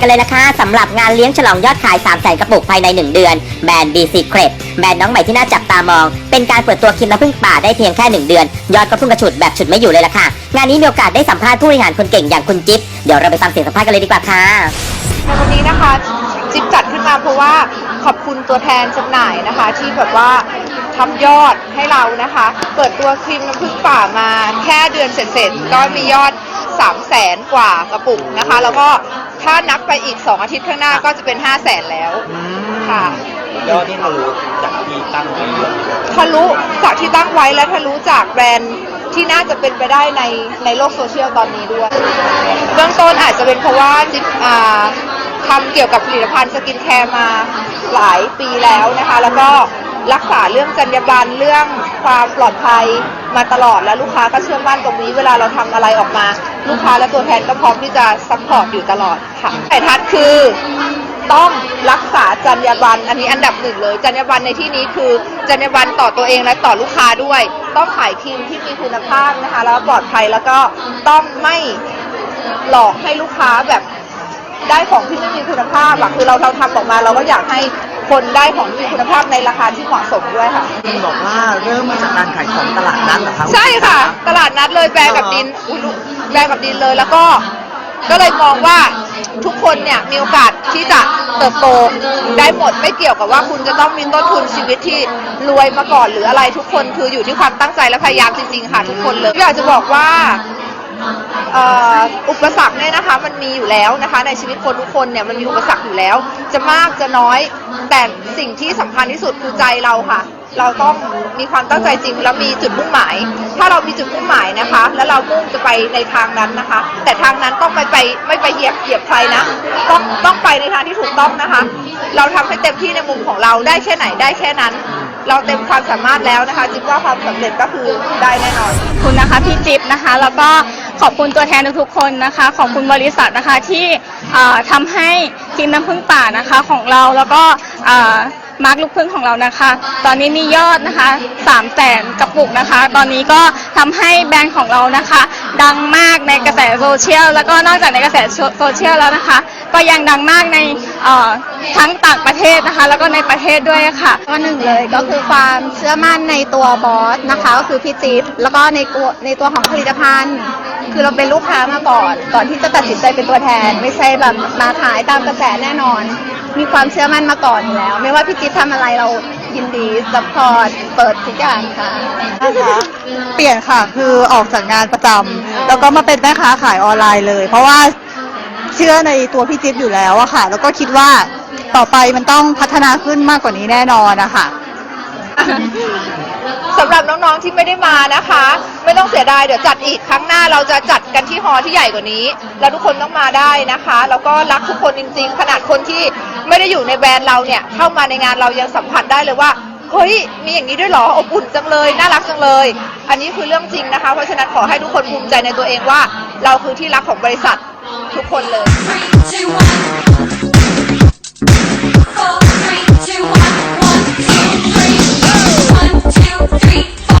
กันเลยนะคะสำหรับงานเลี้ยงฉลองยอดขาย 3 0 0แสนกระปุกภายใน 1 เดือน แบรนด์ B Secret แบรนด์น้องใหม่ที่น่าจับตามอง เป็นการเปิดตัวครีมน้ำผึ้งป่าได้เพียงแค่ 1 เดือน ยอดก็พุ่งกระฉุดแบบฉุดไม่อยู่เลยล่ะค่ะ งานนี้มีโอกาสได้สัมภาษณ์ผู้บริหารคนเก่งอย่างคุณจิ๊บเดี๋ยวเราไปฟังเสียงสัมภาษณ์กันเลยดีกว่าค่ะในวันนี้นะคะจิ๊บจัดขึ้นมาเพราะว่าขอบคุณตัวแทนจำหน่ายนะคะ ที่แบบว่าทำยอดให้เรานะคะ เปิดตัวครีมน้ำผึ้งป่ามาแค่เดือนเสร็จๆก็มียอด3 0 0แสนกว่ากระปุกนะคะ แล้วก็ ถ้านับไปอีก 2 อาทิตย์ข้างหน้าก็จะเป็น 5 0 0แสนแล้วค่ะยอดที่ทะลุจากที่ตั้งไว้เยอะทะลุจากที่ตั้งไว้และทะลุจากแบรนด์ที่น่าจะเป็นไปได้ในในโลกโซเชียลตอนนี้ด้วย เบื้องต้นอาจจะเป็นเพราะว่าจิ๊บอ่าทำเกี่ยวกับผลิตภัณฑ์สกินแคร์มาหลายปีแล้วนะคะ แล้วก็รักษาเรื่องจรรยาบรรณเรื่องความปลอดภัยมาตลอดแล้วลูกค้าก็เชื่อมั่นตรงนี้ เวลาเราทำอะไรออกมา ลูกค้าและตัวแทนก็พร้อมที่จะซัพพอร์ตอยู่ตลอดค่ะแต่ทัดคือต้องรักษาจรรยาบรรณอันนี้อันดับหนึ่งเลยจรรยาบรรณในที่นี้คือจรรยาบรรณต่อตัวเองและต่อลูกค้าด้วย ต้องขายครีมที่มีคุณภาพนะคะแล้วปลอดภัยแล้วก็ต้องไม่หลอกให้ลูกค้าแบบได้ของที่ไม่มีคุณภาพอะคือเราเราทำออกมาเราก็อยากให้คนได้ของที่มีคุณภาพในราคาที่เหมาะสมด้วยค่ะคุณบอกว่าเริ่มมาจากการขายของตลาดนัดเหรอครับใช่ค่ะ ตลาดนัดเลยแบร์กับดินอุ๊ย แร์กับดินเลย แล้วก็ก็เลยมองว่าทุกคนเนี่ยมีโอกาสที่จะเติบโตได้หมดไม่เกี่ยวกับว่าคุณจะต้องมีต้นทุนชีวิตที่รวยมาก่อนหรืออะไรทุกคนคืออยู่ที่ความตั้งใจและพยายามจริงๆค่ะทุกคนเลยอยากจะบอกว่าอุปสรรคเนี่ยนะคะมันมีอยู่แล้วนะคะในชีวิตคนทุกคนเนี่ยมันมีอุปสรรคอยู่แล้ว จะมากจะน้อยแต่สิ่งที่สำคัญที่สุดคือใจเราค่ะ เราต้องมีความตั้งใจจริงแล้วมีจุดมุ่งหมาย ถ้าเรามีจุดมุ่งหมายนะคะ แล้วเรามุ่งจะไปในทางนั้นนะคะ แต่ทางนั้นต้องไม่ไปไม่ไปเหยียบเหยียบใครนะต้องต้องไปในทางที่ถูกต้องนะคะ เราทำให้เต็มที่ในมุมของเราได้แค่ไหนได้แค่นั้น เราเต็มความสามารถแล้วนะคะจิ๊บว่าความสำเร็จก็คือได้แน่นอนคุณนะคะพี่จิ๊บนะคะ แล้วก็ขอบคุณตัวแทนทุกๆคนนะคะ ขอบคุณบริษัทนะคะที่ทำให้ทีมน้ำพึ่งป่านะคะของเราแล้วก็ มาร์กลูกพึ่งของเรานะคะ ตอนนี้มียอดนะคะ3 0 0แสนกระปุกนะคะ ตอนนี้ก็ทำให้แบรนด์ของเรานะคะ ดังมากในกระแสโซเชียลแล้วก็นอกจากในกระแสโซเชียลแล้วนะคะ ก็ยังดังมากในเอ่อทั้งต่างประเทศนะคะ แล้วก็ในประเทศด้วยค่ะ ก็หนึ่งเลยก็คือความเชื่อมั่นในตัวบอสนะคะก็คือพี่จิ๊บแล้วก็ในตัวในตัวของผลิตภัณฑ์ คือเราเป็นลูกค้ามาก่อน ก่อนที่จะตัดสินใจเป็นตัวแทน ไม่ใช่แบบมาขายตามกระแสแน่นอน มีความเชื่อมั่นมาก่อนอยู่แล้ว ไม่ว่าพี่จิ๊บทำอะไรเรายินดีสปอร์ตเปิดทุกอย่างค่ะ นะคะเปลี่ยนค่ะคือออกจากงานประจำแล้วก็มาเป็นแม่ค้าขายออนไลน์เลย เพราะว่าเชื่อในตัวพี่จิ๊บอยู่แล้วอะค่ะ แล้วก็คิดว่าต่อไปมันต้องพัฒนาขึ้นมากกว่านี้แน่นอนนะคะ สำหรับน้องๆที่ไม่ได้มานะคะ ไม่ต้องเสียดายเดี๋ยวจัดอีกครั้งหน้าเราจะจัดกันที่ฮอร์ที่ใหญ่กว่านี้ แล้วทุกคนต้องมาได้นะคะ แล้วก็รักทุกคนจริง ๆ ขนาดคนที่ไม่ได้อยู่ในแบรนด์เราเนี่ยเข้ามาในงานเรายังสัมผัสได้เลยว่าเฮ้ยมีอย่างนี้ด้วยเหรออบอุ่นจังเลยน่ารักจังเลย อันนี้คือเรื่องจริงนะคะ เพราะฉะนั้นขอให้ทุกคนภูมิใจในตัวเองว่า เราคือที่รักของบริษัททุกคนเลย